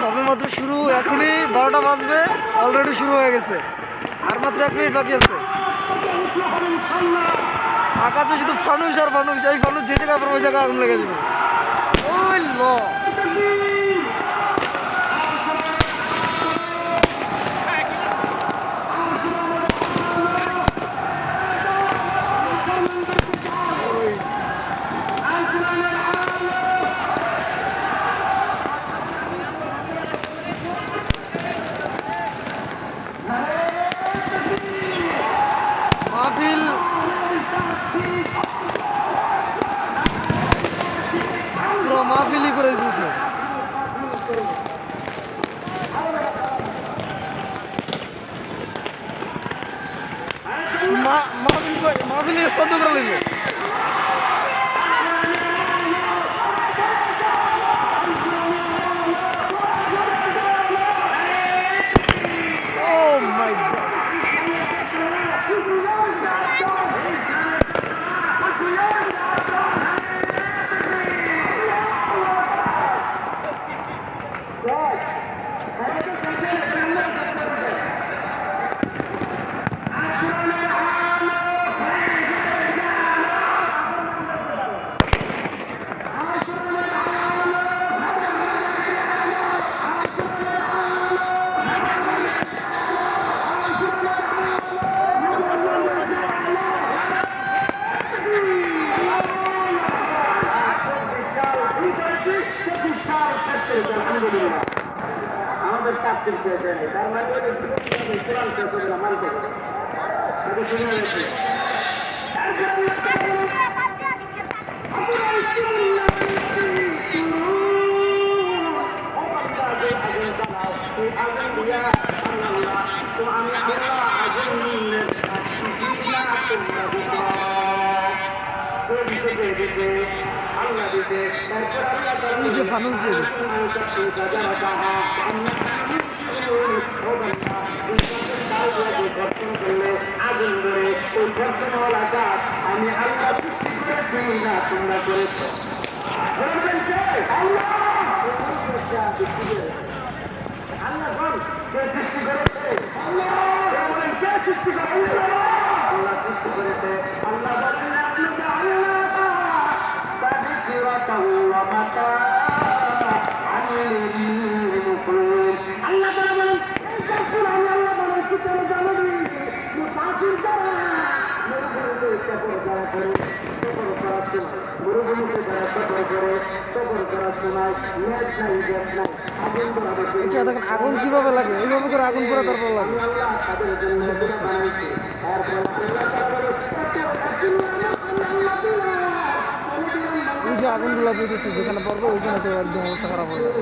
সবে মাত্র শুরু, এখনই বারোটা বাজবে অলরেডি শুরু হয়ে গেছে। আর মাত্র এক মিনিট বাকি আছে। আকাশে শুধু ফানুস আর ফানুস, এই ফানুস যে জায়গায় আপনার ওই জায়গায় আগুন লেগে যাবে। ওই ল। മാവിനെ തന്നുകളിൽ നിന്ന് Right. আমাদের চাকরির শেষে নেই তার মানে কোরআন শেষ হবে না মানতে হবে। এটা শুনে গেছে ওই যে ফানুস যে আমি আল্লাহ সৃষ্টি সৃষ্টি করেছে সফর যারা করে সফর করার সময় মরুভূমিতে যারা সফর করে সফর করার সময় নেট নাই গ্যাস নাই। আগুন ধরাবে আচ্ছা দেখেন আগুন কীভাবে লাগে? এইভাবে করে আগুন করে তারপর লাগে। তাদের জন্য বানাইছে। ওই যে আগুনগুলো যেতেছে যেখানে পড়বে ওইখানে তো একদম অবস্থা খারাপ হয়ে যাবে।